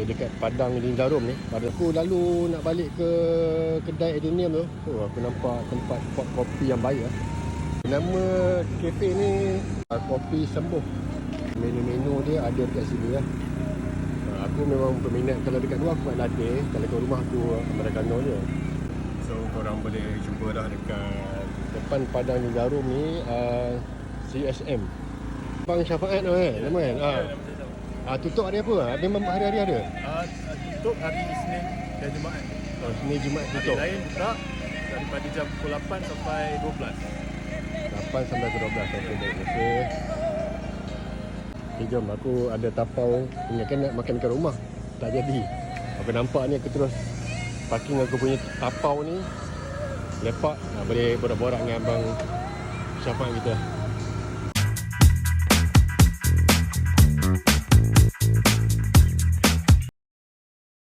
Okay, dekat Padang Lin Jarum ni. Pada aku lalu nak balik ke kedai Edenium tu. Oh, aku nampak tempat pot kopi yang baik lah. Nama kafe ni uh, Kopi Sembuh. Menu-menu dia ada dekat sini lah. Aku memang peminat kalau dekat luar aku buat latte. Kalau kat rumah aku Americano je. So korang boleh jumpa dah dekat depan Padang Lin Jarum ni uh, CSM. Bang Syafaat tu kan? Nama kan? Ah. Ah, tutup hari apa? Ah, Memang hari-hari ada? Uh, tutup hari Isnin dan Jumaat. Oh, sini Jumaat Hari tutup. lain buka daripada jam pukul 8 sampai 12. 8 sampai ke 12 Okey baik Okey Okay jom aku ada tapau Ingatkan nak makan dekat rumah Tak jadi Aku nampak ni aku terus Parking aku punya tapau ni Lepak nah, Boleh borak-borak dengan abang Syafiq kita